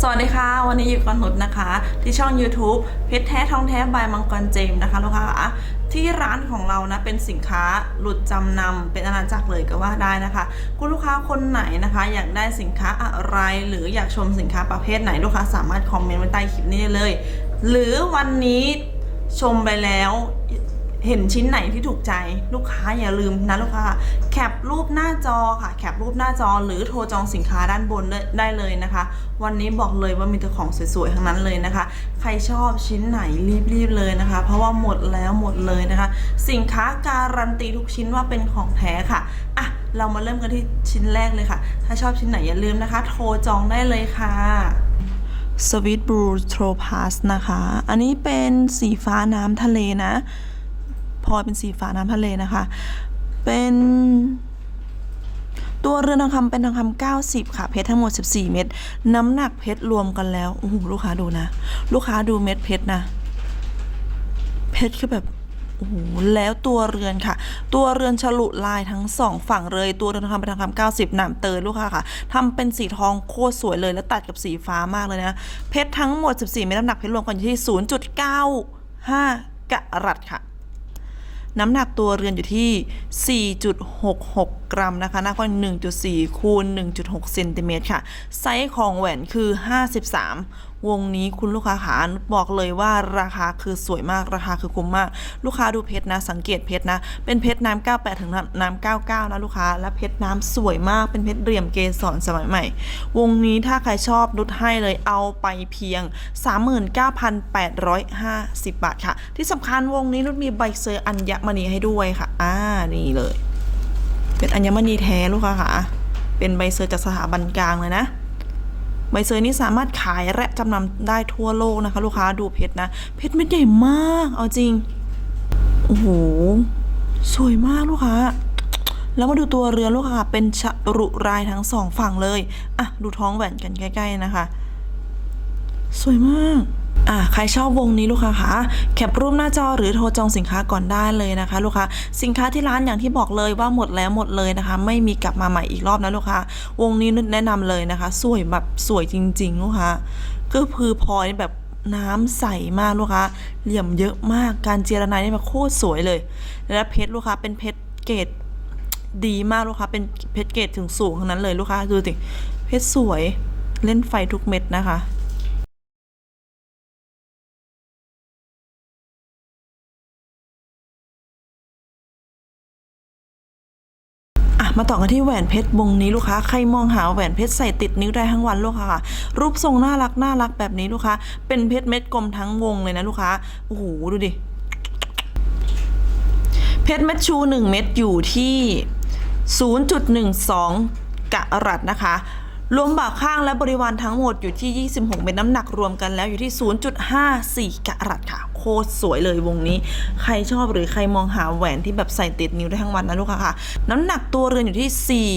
สวัสดีค่ะ วันนี้อยู่กับนุชนะคะ ที่ช่อง YouTube เพชรแท้ทองแท้บายมังกรเจมส์นะคะลูกค้าที่ร้านของเรานะเป็นสินค้าหลุดจำนำเป็นอาณาจักรเลยก็ว่าได้นะคะ คุณลูกค้าคนไหนนะคะ อยากได้สินค้าอะไร หรืออยากชมสินค้าประเภทไหนลูกค้าสามารถคอมเมนต์ไว้ใต้คลิปนี้ได้เลย หรือวันนี้ชมไปแล้ว เห็นชิ้นไหนที่ถูกใจลูกค้าอย่าลืมนะลูกค้าแคปรูปหน้าจอค่ะแคปรูปหน้าจอหรือโทรจองสินค้าด้านบนได้เลยนะคะ วันนี้บอกเลยว่ามีแต่ของสวยๆทั้งนั้นเลยนะคะ ใครชอบชิ้นไหนรีบๆเลยนะคะ เพราะว่าหมดแล้วหมดเลยนะคะ สินค้าการันตีทุกชิ้นว่าเป็นของแท้ค่ะอะเรามาเริ่มกันที่ชิ้นแรกเลยค่ะ ถ้าชอบชิ้นไหนอย่าลืมนะคะ โทรจองได้เลยค่ะ Sweet Blue Topaz นะคะ อันนี้เป็นสีฟ้าน้ำทะเลนะ พลอยเป็นสีฟ้าน้ำทะเลนะคะ เป็นตัวเรือนทองคำเป็นทองคำ90 ค่ะ เพชรทั้งหมด 14 เม็ดน้ำหนักเพชรรวมกันแล้วโอ้โหลูกค้าดูนะ ลูกค้าดูเม็ดเพชรนะ เพชรคือแบบโอ้โหแล้วตัวเรือนค่ะ ตัวเรือนฉลุลายทั้งสองฝั่งเลย ตัวเรือนทองคำเป็นทองคำ90หนามเตยลูกค้าค่ะทำเป็นสีทองโคตรสวยเลยแล้วตัดกับสีฟ้ามากเลยนะ เพชรทั้งหมด 14เม็ดน้ำหนักเพชรรวมกันอยู่ที่ 0.95กะรัตค่ะ น้ำหนักตัวเรือนอยู่ที่ 4.66 กรัมนะคะหน้าก็1.4คูณ1.6เซนติเมตรค่ะ ไซส์ของแหวนคือ 53 วงนี้คุณลูกค้าขาบอกเลยว่าราคาคือสวยมากราคาคือคุ้มมาก ลูกค้าดูเพชรนะ สังเกตเพชรนะ เป็นเพชรน้ำ98 ถึงน้ำ99 นะลูกค้า และเพชรน้ำสวยมากเป็นเพชรเหลี่ยมเกสรสมัยใหม่ วงนี้ถ้าใครชอบนุดให้เลยเอาไปเพียง 39,850 บาทค่ะ ที่สำคัญวงนี้นุดมีใบเซอร์อัญมณีให้ด้วยค่ะ อ่านี่เลย เป็นอัญมณีแท้ลูกค้าค่ะ เป็นใบเซอร์จากสถาบันกลางเลยนะ ใบเซอร์นี้สามารถขายและจำนำได้ทั่วโลกนะคะ ลูกค้าดูเพชรนะ เพชรเม็ดใหญ่มาก เอาจริง โอ้โห สวยมากลูกค้า แล้วมาดูตัวเรือลูกค้าเป็นฉรุรายทั้งสองฝั่งเลย อะ ดูท้องแหวนกันใกล้ ๆ นะคะ สวยมาก อะใครชอบวงนี้ลูกค้าคะแคปรูปหน้าจอหรือโทรจองสินค้าก่อนได้เลยนะคะ ลูกค้าสินค้าที่ร้านอย่างที่บอกเลยว่าหมดแล้วหมดเลยนะคะ ไม่มีกลับมาใหม่อีกรอบนะลูกค้าวงนี้นุชแนะนำเลยนะคะ สวยแบบสวยจริง ๆ ลูกค้าก็คือพลอยแบบน้ำใสมากลูกค้าเหลี่ยมเยอะมากการเจรไนนี่แบบโคตรสวยเลย และเพชรลูกค้าเป็นเพชรเกรดดีมากลูกค้าเป็นเพชรเกรดถึงสูงทั้งนั้นเลยลูกค้าดูสิเพชรสวยเล่นไฟทุกเม็ดนะคะ มาต่อกันที่แหวนเพชรวงนี้ลูกค้าใครมองหาแหวนเพชรใส่ติดนิ้วได้ทั้งวันลูกค้าค่ะรูปทรงน่ารักน่ารักแบบนี้ลูกค้าเป็นเพชรเม็ดกลมทั้งวงเลยนะลูกค้าโอ้โหดูดิเพชรเม็ดชู 1 เม็ดอยู่ที่ 0.12กะรัตนะคะ รวมบ่าข้างและบริวารทั้งหมดอยู่ที่ 26 เม็ดน้ำหนักรวมกันแล้วอยู่ที่ 0.54 กะรัตค่ะ โคตรสวยเลยวงนี้ ใครชอบหรือใครมองหาแหวนที่แบบใส่ติดนิ้วได้ทั้งวันนะลูกค้าค่ะ น้ำหนักตัวเรือนอยู่ที่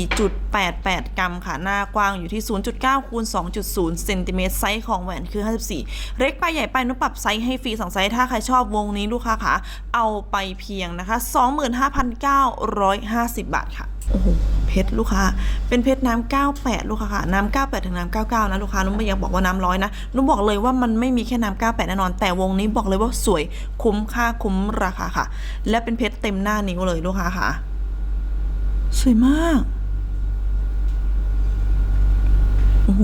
4.88 กรัมค่ะ หน้ากว้างอยู่ที่ 0.9 คูณ 2.0 เซนติเมตรไซส์ของแหวนคือ 54 เล็กไปใหญ่ไปนุปรับไซส์ให้ฟรีสองไซส์ถ้าใครชอบวงนี้ลูกค้าค่ะ เอาไปเพียงนะคะ 25,950 บาทค่ะ โอ้โห ชรลูกค้า เป็นเพชรน้ำ98 ลูกค้าค่ะ น้ำ98 ถึงน้ำ99 นะลูกค้า นุ่มไม่อยากบอกว่าน้ำร้อยนะ นุ่มบอกเลยว่ามันไม่มีแค่น้ำ98 แน่นอน แต่วงนี้บอกเลยว่าสวย คุ้มค่าคุ้มราคาค่ะ และเป็นเพชรเต็มหน้านิ้วเลยลูกค้าค่ะ สวยมาก โอ้โห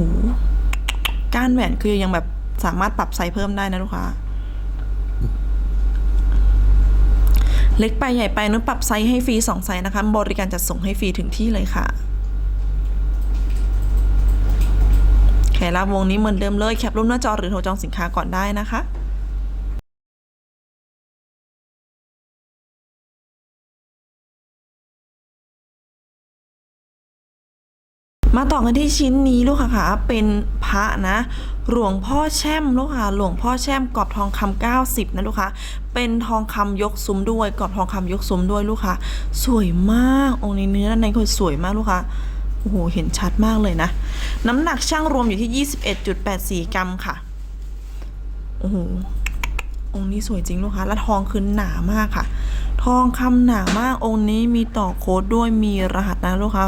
ก้านแหวนคือยังแบบสามารถปรับไซส์เพิ่มได้นะลูกค้า เล็กไปใหญ่ไปนุชปรับไซส์ให้ฟรี2ไซส์นะคะ บริการจัดส่งให้ฟรีถึงที่เลยค่ะแขรับวงนี้เหมือนเดิมเลย แคปรูปหน้าจอหรือโทรจองสินค้าก่อนได้นะคะ มาต่อกันที่ชิ้นนี้ลูกค่ะเป็นพระนะ หลวงพ่อแช่มลูกค้าหลวงพ่อแช่มกรอบทองคำ90 นะลูกค้าเป็นทองคำยกซุ้มด้วยกรอบทองคำยกซุ้มด้วยลูกค้าสวยมากองค์นี้เนื้อด้านในคือสวยมากลูกค้าโอ้โหเห็นชัดมากเลยนะ น้ำหนักช่างรวมอยู่ที่ 21.84 กรัมค่ะโอ้โหองค์นี้สวยจริงลูกค้าและทองคือหนามากค่ะ ทองคำหนามากองค์นี้มีต่อโค้ดด้วยมีรหัสนะลูกค้า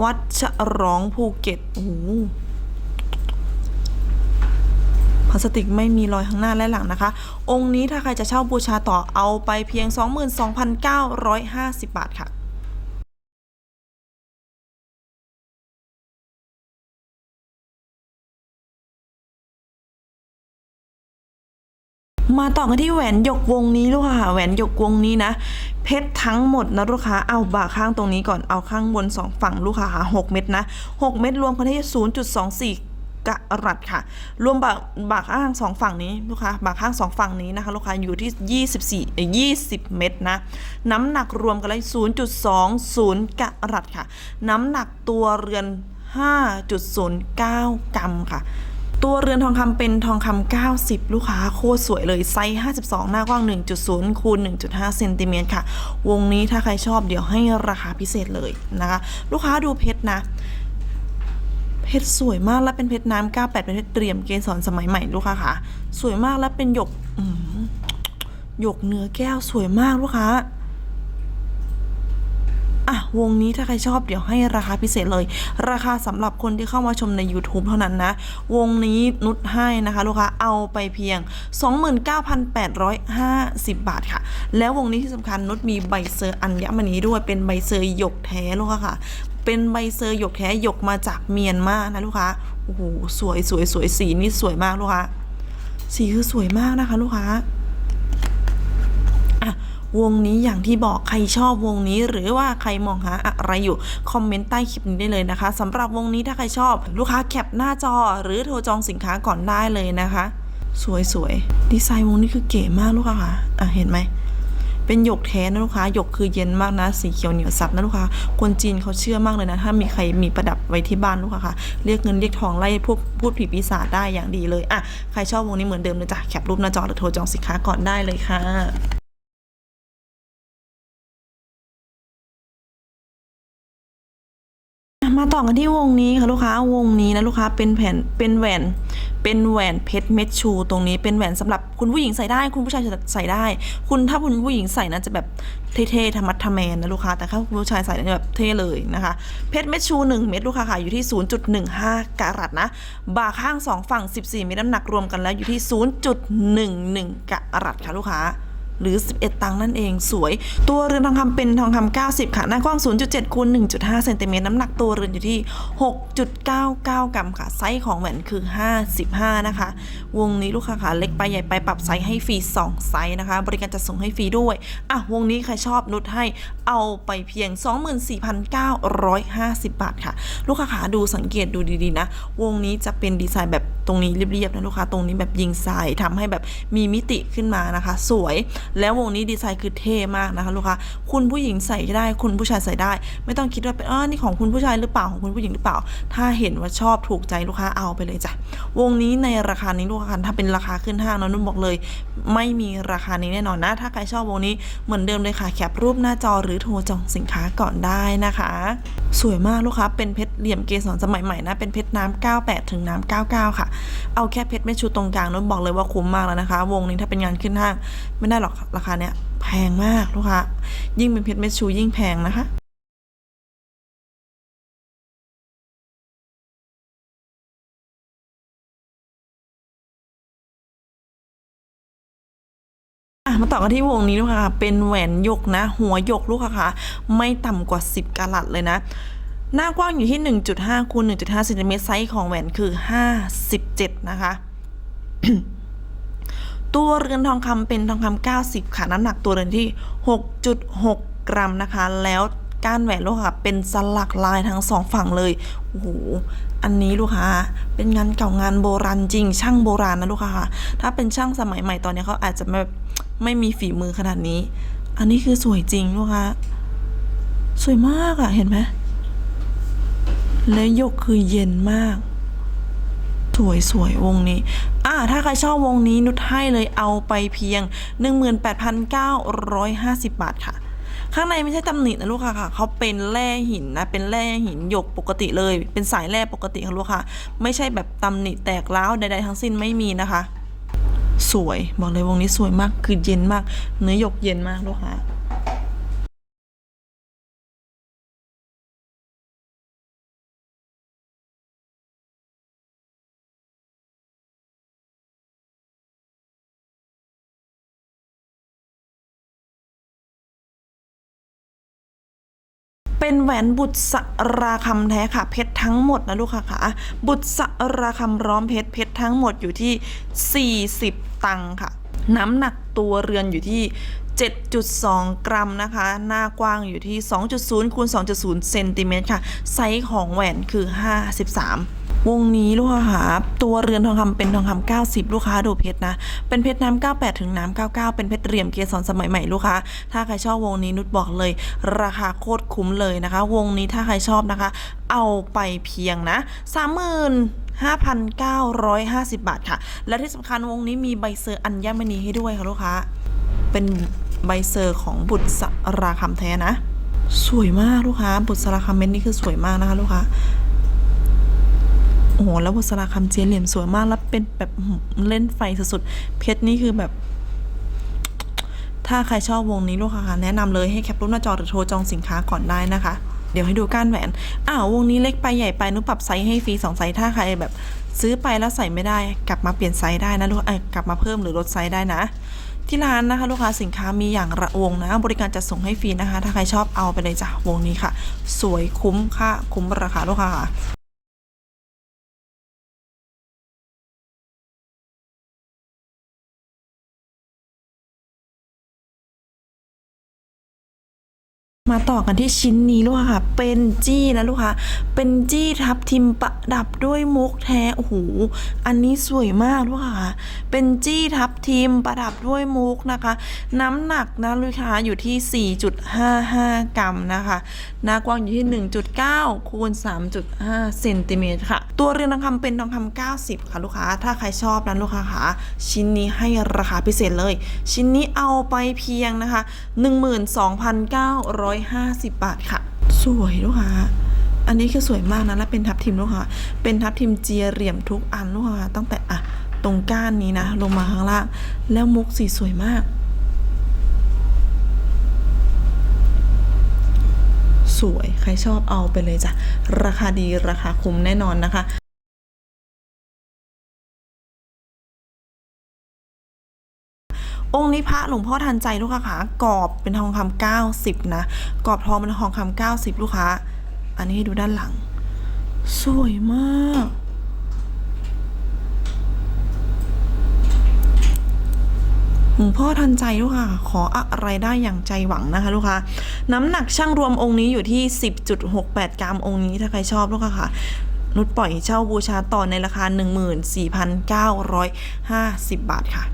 วัดฉร้องภูเก็ตโอ้พลาสติกไม่มีรอยข้างหน้าและหลังนะคะ องค์นี้ถ้าใครจะเช่าบูชาต่อเอาไปเพียง 22,950 บาทค่ะ มาต่อกันที่แหวนหยกวงนี้ลูกค้าแหวนหยกวงนี้นะ เพชรทั้งหมดนะลูกค้า เอาบ่าข้างตรงนี้ก่อน เอาข้างบนสองฝั่งลูกค้าหกเม็ดนะหกเม็ดรวมกันที่ศูนย์จุดสองสี่กะรัตค่ะ รวมบ่าบ่าข้างสองฝั่งนี้ลูกค้าบ่าข้างสองฝั่งนี้นะคะลูกค้าอยู่ที่ยี่สิบสี่ยี่สิบเม็ดนะ น้ำหนักรวมกันเลยศูนย์จุดสองศูนย์กะรัตค่ะ น้ำหนักตัวเรือนห้าจุดศูนย์เก้ากรัมค่ะ ตัวเรือนทองคำเป็นทองคำ90 ลูกค้าโคตรสวยเลยไซส์ 52 หน้ากว้าง 1.0คูณ1.5เซนติเมตรค่ะ วงนี้ถ้าใครชอบเดี๋ยวให้ราคาพิเศษเลยนะคะ ลูกค้าดูเพชรนะเพชรสวยมากและเป็นเพชรน้ำ98 เป็นเพชรเตรียมเกสรสมัยใหม่ลูกค้าค่ะ สวยมากและเป็นหยกหยกเนื้อแก้วสวยมากลูกค้า อะวงนี้ถ้าใครชอบเดี๋ยวให้ราคาพิเศษเลย ราคาสำหรับคนที่เข้ามาชมใน YouTube เท่านั้นนะ วงนี้นุชให้นะคะลูกค้าเอาไปเพียง 29,850 บาทค่ะ แล้ววงนี้ที่สำคัญนุชมีใบเซอร์อัญมณีด้วยเป็นใบเซอร์หยกแท้ลูกค้าค่ะ เป็นใบเซอร์หยกแท้หยกมาจากเมียนมานะลูกค้าโอ้โหสวยสวยสวยสีนี่สวยมากลูกค้าสีคือสวยมากนะคะ ลูกค้า วงนี้อย่างที่บอกใครชอบวงนี้ หรือว่าใครมองหาอะไรอยู่คอมเมนต์ใต้คลิปนี้ได้เลยนะคะสำหรับวงนี้ถ้าใครชอบ ลูกค้าแคปหน้าจอ หรือโทรจองสินค้าก่อนได้เลยนะคะ สวยๆดีไซน์วงนี้คือเก๋มากลูกค้าค่ะอะเห็นไหมเป็นหยกแท้นะลูกค้าหยกคือเย็นมากนะ สีเขียวเหนียวซับนะลูกค้าคนจีนเขาเชื่อมากเลยนะ ถ้ามีใครมีประดับไว้ที่บ้านลูกค้าค่ะเรียกเงินเรียกทองไล่พวกพูดผีปีศาจได้อย่างดีเลยอะใครชอบวงนี้เหมือนเดิมเลยจ้ะแคปรูปหน้าจอหรือโทรจองสินค้าก่อนได้เลยค่ะ มาต่อกันที่วงนี้ค่ะลูกค้าวงนี้นะลูกค้าเป็นแผ่นเป็นแหวนเป็นแหวนเพชรเม็ดชู ตรงนี้เป็นแหวนสำหรับคุณผู้หญิงใส่ได้ คุณผู้ชายใส่ได้ คุณถ้าคุณผู้หญิงใส่นะจะแบบเท่ๆธรรมัดทแมนนะลูกค้าแต่ถ้าคุณผู้ชายใส่เนี่ยแบบเท่เลยนะคะ เพชรเม็ดชู 1 เม็ดลูกค้าขายอยู่ที่ 0.15 กะรัตนะบ่าข้าง 2 ฝั่ง 14 เม็ดน้ำหนักรวมกันแล้วอยู่ที่ 0.11 กะรัตค่ะลูกค้า หรือ 11 ตังค์นั่นเอง สวย ตัวเรือนทองคำเป็นทองคำ90 ค่ะ หน้ากว้าง 0.7คูณ1.5เซนติเมตรน้ำหนักตัวเรือนอยู่ที่ 6.99 กรัมค่ะ ไซส์ของแหวนคือ 55 นะคะ วงนี้ลูกค้าค่ะ เล็กไปใหญ่ไปปรับไซส์ให้ฟรี 2 ไซส์นะคะ บริการจัดส่งให้ฟรีด้วย อะ วงนี้ใครชอบนุดให้เอาไปเพียง 24,950 บาทค่ะ ลูกค้าขาดูสังเกตดูดีๆนะ วงนี้จะเป็นดีไซน์แบบตรงนี้เรียบๆนะลูกค้า ตรงนี้แบบยิงใส่ทำให้แบบมีมิติขึ้นมานะคะ สวยแล้ววงนี้ดีไซน์คือเท่มากนะคะลูกค้าคุณผู้หญิงใส่ได้ คุณผู้ชายใส่ได้ ไม่ต้องคิดว่าเป็นอ้อนี่ของคุณผู้ชายหรือเปล่าของคุณผู้หญิงหรือเปล่า ถ้าเห็นว่าชอบถูกใจลูกค้าเอาไปเลยจ้ะวงนี้ในราคานี้ลูกค้าถ้าเป็นราคาขึ้นห้างนะนุ่นบอกเลย ไม่มีราคานี้แน่นอนนะ ถ้าใครชอบวงนี้เหมือนเดิมเลยค่ะแคปรูปหน้าจอหรือโทรจองสินค้าก่อนได้นะคะ สวยมากลูกค้าเป็นเพชร เหลี่ยมเกสรสมัยใหม่นะเป็นเพชรน้ำ98 ถึงน้ำ99 ค่ะ เอาแค่เพชรไม่ชูตรงกลางนุ่นบอกเลยว่าคุ้มมากแล้วนะคะ วงนี้ถ้าเป็นงานขึ้นห้างไม่ได้หรอกราคาเนี้ยแพงมากลูกค้ายิ่งเป็นเพชรเม็ดชูยิ่งแพงนะคะมาต่อกันที่วงนี้ลูกค่ะ เป็นแหวนหยกนะ หัวหยกลูกค่ะ ไม่ต่ำกว่า 10กะรัตเลยนะ หน้ากว้างอยู่ที่ 1.5คูณ1.5เซนติเมตรไซส์ของแหวนคือ 57 นะคะ ตัวเรือนทองคำเป็นทองคำ90 ค่ะ น้ำหนักตัวเรือนที่ 6.6 กรัมนะคะ แล้วก้านแหวนลูกค้าเป็นสลักลายทั้งสองฝั่งเลย โอ้โห อันนี้ลูกค้า เป็นงานเก่างานโบราณจริง ช่างโบราณนะลูกค้าค่ะ ถ้าเป็นช่างสมัยใหม่ตอนนี้เขาอาจจะไม่ไม่มีฝีมือขนาดนี้ อันนี้คือสวยจริงลูกค้า สวยมากอะเห็นไหม และยกคือเย็นมาก สวยสวยวงนี้ อ่า ถ้าใครชอบวงนี้นุชให้เลยเอาไปเพียง 18,950 บาทค่ะ ข้างในไม่ใช่ตำหนินะลูกค้าค่ะ เขาเป็นแร่หินนะ เป็นแร่หินหยกปกติเลย เป็นสายแร่ปกติค่ะลูกค้าไม่ใช่แบบตำหนิแตกร้าวใดๆทั้งสิ้นไม่มีนะคะ สวย บอกเลยวงนี้สวยมาก คือเย็นมาก เนื้อหยกเย็นมากลูกค้า เป็นแหวนบุตรสราคำแท้ค่ะ เพชรทั้งหมดนะลูกค้าค่ะบุตรสราคำร้อมเพชรเพชรทั้งหมดอยู่ที่ 40 ตังค์ค่ะ น้ำหนักตัวเรือนอยู่ที่ 7.2 กรัมนะคะ หน้ากว้างอยู่ที่ 2.0คูณ2.0เซนติเมตรค่ะ ไซส์ของแหวนคือ 53 วงนี้ลูกค้าค่ะตัวเรือนทองคำเป็นทองคำ90 ลูกค้าดูเพชรนะ เป็นเพชรน้ำ98 ถึงน้ำ99 เป็นเพชรเหลี่ยมเกสรสมัยใหม่ลูกค้า ถ้าใครชอบวงนี้นุชบอกเลย ราคาโคตรคุ้มเลยนะคะ วงนี้ถ้าใครชอบนะคะ เอาไปเพียงนะ35,950 บาทค่ะ และที่สำคัญวงนี้มีใบเซอร์อัญมณีให้ด้วยค่ะลูกค้า เป็นใบเซอร์ของบุตรสราคำแท้นะ สวยมากลูกค้า บุตรสราคำเม็ดนี่คือสวยมากนะคะลูกค้า โอ้โหแล้วบุษราคำเจียเหลี่ยมสวยมากแล้วเป็นแบบเล่นไฟสุดๆเพชรนี่คือแบบ ถ้าใครชอบวงนี้ลูกค้าแนะนำเลยให้แคปรูปหน้าจอหรือโทรจองสินค้าก่อนได้นะคะเดี๋ยวให้ดูก้านแหวน อ้าววงนี้เล็กไปใหญ่ไปนุปรับไซส์ให้ฟรีสองไซส์ถ้าใครแบบ ซื้อไปแล้วใส่ไม่ได้ กลับมาเปลี่ยนไซส์ได้นะลูกเอ้ยกลับมาเพิ่มหรือลดไซส์ได้นะ ที่ร้านนะคะลูกค้าสินค้ามีอย่างระวงนะ บริการจัดส่งให้ฟรีนะคะ ถ้าใครชอบเอาไปเลยจ้ะวงนี้ค่ะ สวยคุ้มค่าคุ้มราคาลูกค้า มาต่อกันที่ชิ้นนี้ลูกค่ะ เป็นจี้นะลูกค้าเป็นจี้ทับทิมประดับด้วยมุกแท้ โอ้โห อันนี้สวยมากลูกค่ะ เป็นจี้ทับทิมประดับด้วยมุกนะคะ น้ำหนักนะลูกค้าอยู่ที่ 4.55 กรัมนะคะหน้ากว้างอยู่ที่ 1.9 คูณ 3.5 เซนติเมตรค่ะ ตัวเรือนทองคำเป็นทองคำ90 ค่ะลูกค้า ถ้าใครชอบนะลูกค้าค่ะ ชิ้นนี้ให้ราคาพิเศษเลย ชิ้นนี้เอาไปเพียงนะคะ 12,900 12,950 บาทค่ะ สวยลูกค้าอันนี้คือสวยมากนะและเป็นทับทิมลูกค้าเป็นทับทิมเจียเหลี่ยมทุกอันลูกค้าตั้งแต่อะตรงก้านนี้นะ ลงมาข้างล่าง แล้วมุกสีสวยมาก สวยใครชอบเอาไปเลยจ้ะ ราคาดีราคาคุ้มแน่นอนนะคะ องค์นี้พระหลวงพ่อทันใจลูกค้าค่ะกรอบเป็นทองคำเก้าสิบนะกรอบทองเป็นทองคำเก้าสิบลูกค้า อันนี้ให้ดูด้านหลัง สวยมาก หลวงพ่อทันใจลูกค้าขออะไรได้อย่างใจหวังนะคะ ลูกค้า น้ำหนักช่างรวมองค์นี้อยู่ที่ 10.68 กรัมองค์นี้ถ้าใครชอบลูกค้าค่ะนุชปล่อยเช่าบูชาต่อในราคา 14,950 บาทค่ะ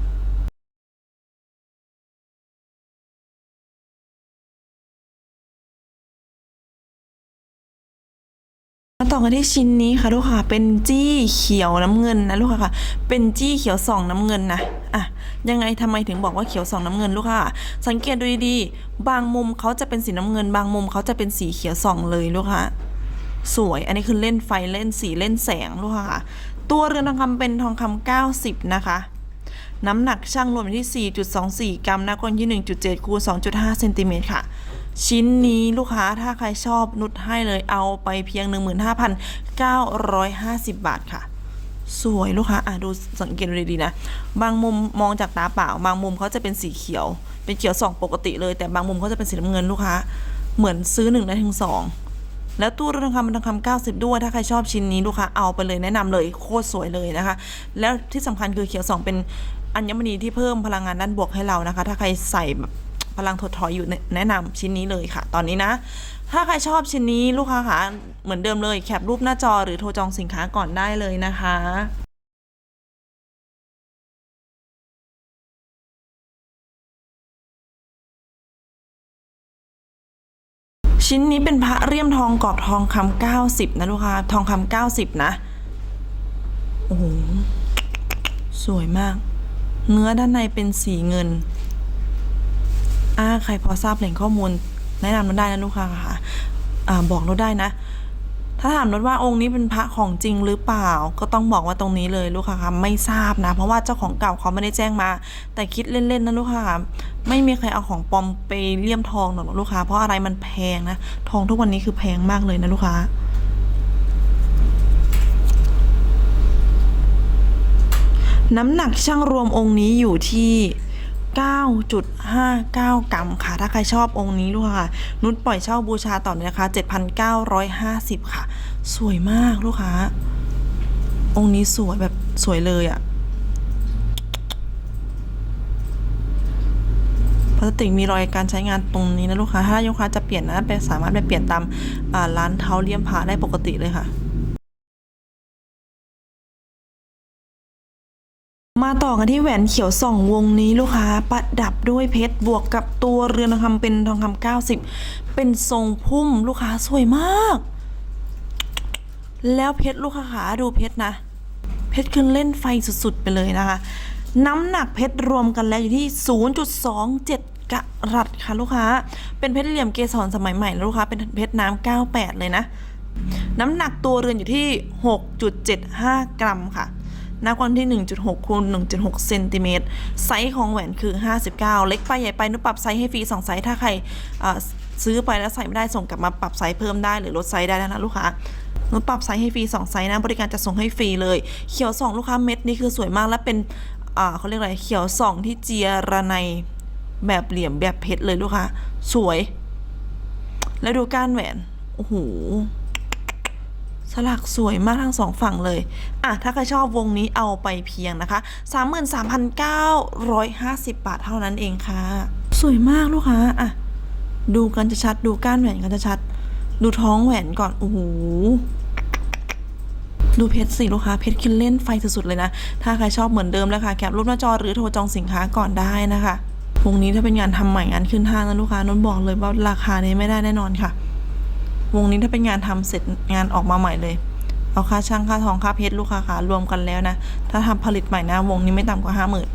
อกันที่ชิ้นนี้ค่ะลูกค้าเป็นจี้เขียวน้ำเงินนะลูกค่ะ เป็นจี้เขียวส่องน้ำเงินนะอะยังไงทำไมถึงบอกว่าเขียวส่องน้ำเงินลูกค้าสังเกตดูดีๆบางมุมเขาจะเป็นสีน้ำเงิน บางมุมเขาจะเป็นสีเขียวส่องเลยลูกค้าสวย อันนี้คือเล่นไฟเล่นสีเล่นแสงลูกค่ะ ตัวเรือนทองคำเป็นทองคำ90 นะคะน้ำหนักช่างรวมอยู่ที่ 4.24 กรัมน้ากว้างที่ 1.7 คูณ 2.5 เซนติเมตรค่ะ ชิ้นนี้ลูกค้าถ้าใครชอบนุดให้เลยเอาไปเพียง 15,950 บาทค่ะ สวยลูกค้าอะดูสังเกตดูดีๆนะ บางมุมมองจากตาเปล่า บางมุมเขาจะเป็นสีเขียว เป็นเขียวสองปกติเลย แต่บางมุมเขาจะเป็นสีน้ำเงินลูกค้า เหมือนซื้อหนึ่งได้ถึงสองแล้วตู้ทองคำเป็นทองคำ90ด้วย ถ้าใครชอบชิ้นนี้ลูกค้าเอาไปเลยแนะนำเลยโคตรสวยเลยนะคะ แล้วที่สำคัญคือเขียวสองเป็นอัญมณีที่เพิ่มพลังงานด้านบวกให้เรานะคะ ถ้าใครใส่แบบ พลังถดถอยอยู่แนะนำชิ้นนี้เลยค่ะ ตอนนี้นะ ถ้าใครชอบชิ้นนี้ลูกค้าค่ะเหมือนเดิมเลยแคปรูปหน้าจอหรือโทรจองสินค้าก่อนได้เลยนะคะชิ้นนี้เป็นพระเลี่ยมทองกรอบทองคำเก้าสิบนะลูกค้าทองคำเก้าสิบนะ โอ้โห สวยมาก เนื้อด้านในเป็นสีเงิน อ่าใครพอทราบแหล่งข้อมูล แนะนำเราได้นะลูกค้าค่ะบอกเราได้นะ ถ้าถามรถว่าองค์นี้เป็นพระของจริงหรือเปล่า ก็ต้องบอกว่าตรงนี้เลยลูกค้าค่ะไม่ทราบนะ เพราะว่าเจ้าของเก่าเขาไม่ได้แจ้งมา แต่คิดเล่นๆนะลูกค้าค่ะไม่มีใครเอาของปลอมไปเลี่ยมทองหรอกลูกค้า เพราะอะไรมันแพงนะทองทุกวันนี้คือแพงมากเลยนะลูกค้าน้ำหนักช่างรวมองค์นี้อยู่ที่ 9.59 กรัมค่ะ ถ้าใครชอบองค์นี้ลูกค้าค่ะ นุชปล่อยเช่าบูชาต่อเลยนะคะ 7,950 ค่ะ สวยมากลูกค้า องค์นี้สวยแบบสวยเลยอะพลาสติกมีรอยการใช้งานตรงนี้นะลูกค้า ถ้าลูกค้าจะเปลี่ยนนะไปสามารถไปเปลี่ยนตามร้านเท้าเลี่ยมพระได้ปกติเลยค่ะ มาต่อกันที่แหวนเขียวสองวงนี้ลูกค้าประดับด้วยเพชรบวกกับตัวเรือนทองคำเป็นทองคำ90เป็นทรงพุ่มลูกค้าสวยมาก แล้วเพชรลูกค้าขาดูเพชรนะ เพชรขึ้นเล่นไฟสุดๆไปเลยนะคะ น้ำหนักเพชรรวมกันแล้วอยู่ที่ 0.27กะรัตค่ะลูกค้า เป็นเพชรเหลี่ยมเกสรสมัยใหม่ลูกค้าเป็นเพชรน้ำ98 เลยนะ น้ำหนักตัวเรือนอยู่ที่ 6.75 กรัมค่ะ หน้ากว้างที่ 1.6คูณ1.6เซนติเมตรไซส์ของแหวนคือ 59 เล็กไปใหญ่ไปนุปรับไซส์ให้ฟรี2ไซส์ถ้าใครซื้อไปแล้วใส่ไม่ได้ส่งกลับมาปรับไซส์เพิ่มได้หรือลดไซส์ได้นะลูกค้านุปรับไซส์ให้ฟรี2ไซส์นะบริการจะส่งให้ฟรีเลย เขียวสองลูกค้าเม็ดนี่คือสวยมากและเป็นเขาเรียกอะไรเขียวสองที่เจียระในแบบเหลี่ยมแบบเพชรเลยลูกค้าสวย แล้วดูก้านแหวนโอ้โห สลักสวยมากทั้งสองฝั่งเลย อะ ถ้าใครชอบวงนี้เอาไปเพียงนะคะ 33,950 บาทเท่านั้นเองค่ะ สวยมากลูกค้า อะ ดูกันจะชัด ดูก้านแหวนกันจะชัด ดูท้องแหวนก่อน โอ้โห ดูเพชรสิลูกค้า เพชรคินเล่นไฟสุดๆเลยนะ ถ้าใครชอบเหมือนเดิมแล้วค่ะ แคปรูปหน้าจอหรือโทรจองสินค้าก่อนได้นะคะ วงนี้ถ้าเป็นงานทำใหม่งานขึ้นห้างนะลูกค้านนบอกเลยว่าราคานี้ไม่ได้แน่นอนค่ะ วงนี้ถ้าเป็นงานทำเสร็จงานออกมาใหม่เลย เอาค่าช่างค่าทองค่าเพชรลูกค้าขารวมกันแล้วนะ ถ้าทำผลิตใหม่นะวงนี้ไม่ต่ำกว่าห้าหมื่น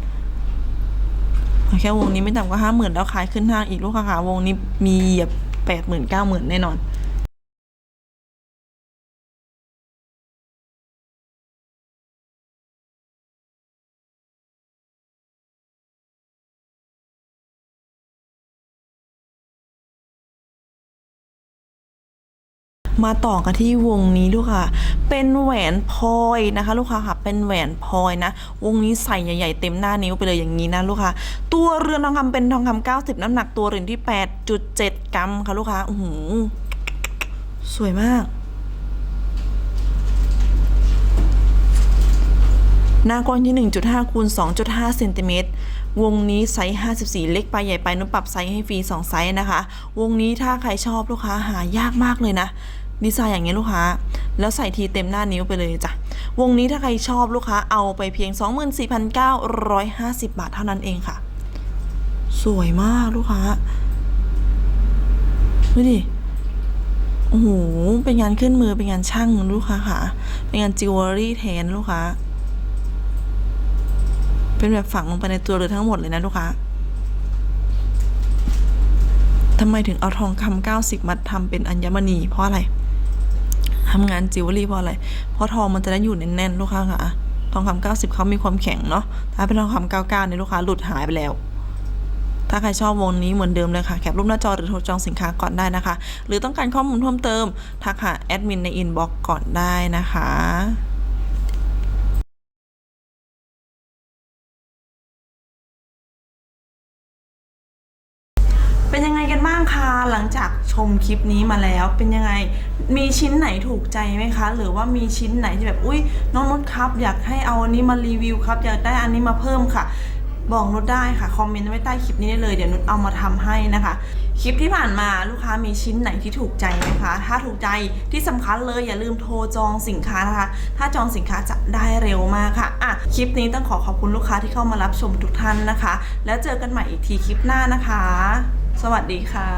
แค่วงนี้ไม่ต่ำกว่าห้าหมื่นแล้วขายขึ้นห้างอีกลูกค้าขาวงนี้มีเหยียบแปดหมื่นเก้าหมื่นแน่นอน มาต่อกันที่วงนี้ลูกค่ะ เป็นแหวนพลอยนะคะ ลูกค้าค่ะเป็นแหวนพลอยนะ วงนี้ใส่ใหญ่ๆเต็มหน้านิ้วไปเลยอย่างนี้นะลูกค้าตัวเรือนทองคำเป็นทองคำ90 น้ำหนักตัวเรือนที่ 8.7 กรัมค่ะลูกค้าโอ้โหสวยมากหน้ากว้างที่ 1.5 คูณ 2.5 เซนติเมตร วงนี้ไซส์ 54 เล็กไปใหญ่ไปนุปรับไซส์ให้ฟรี 2 ไซส์นะคะ วงนี้ถ้าใครชอบลูกค้าหายากมากเลยนะ ดีไซน์อย่างเงี้ยลูกค้า แล้วใส่ทีเต็มหน้านิ้วไปเลยจ้ะ วงนี้ถ้าใครชอบลูกค้าเอาไปเพียง 24,950 บาทเท่านั้นเองค่ะ สวยมากลูกค้าดูดิโอ้โห เป็นงานขึ้นมือ เป็นงานช่างลูกค้าค่ะ เป็นงานจิวเวลรี่แทนลูกค้า เป็นแบบฝังลงไปในตัวเรือทั้งหมดเลยนะลูกค้าทำไมถึงเอาทองคำเก้าสิบมาทำเป็นอัญมณีเพราะอะไร ทำงานจิวเวลรี่เพราะอะไร เพราะทองมันจะได้อยู่แน่นๆลูกค้าค่ะทองคำเก้าสิบเขามีความแข็งเนาะถ้าเป็นทองคำเก้าเก้าเนี่ยลูกค้าหลุดหายไปแล้ว ถ้าใครชอบวงนี้เหมือนเดิมเลยค่ะ แคปรูปหน้าจอหรือโทรจองสินค้าก่อนได้นะคะ หรือต้องการข้อมูลเพิ่มเติม ทักหาแอดมินในอินบ็อกซ์ก่อนได้นะคะเป็นยังไง ค้าหลังจากชมคลิปนี้มาแล้วเป็นยังไง มีชิ้นไหนถูกใจไหมคะ หรือว่ามีชิ้นไหนที่แบบอุ้ยน้องนุชครับ อยากให้เอาอันนี้มารีวิวครับ อยากได้อันนี้มาเพิ่มค่ะ บอกนุชได้ค่ะ คอมเมนต์ไว้ใต้คลิปนี้ได้เลยเดี๋ยวนุชเอามาทำให้นะคะ คลิปที่ผ่านมาลูกค้ามีชิ้นไหนที่ถูกใจไหมคะ ถ้าถูกใจที่สำคัญเลยอย่าลืมโทรจองสินค้านะคะ ถ้าจองสินค้าจะได้เร็วมากค่ะอะคลิปนี้ต้องขอขอบคุณลูกค้าที่เข้ามารับชมทุกท่านนะคะ แล้วเจอกันใหม่อีกทีคลิปหน้านะคะ สวัสดีค่ะ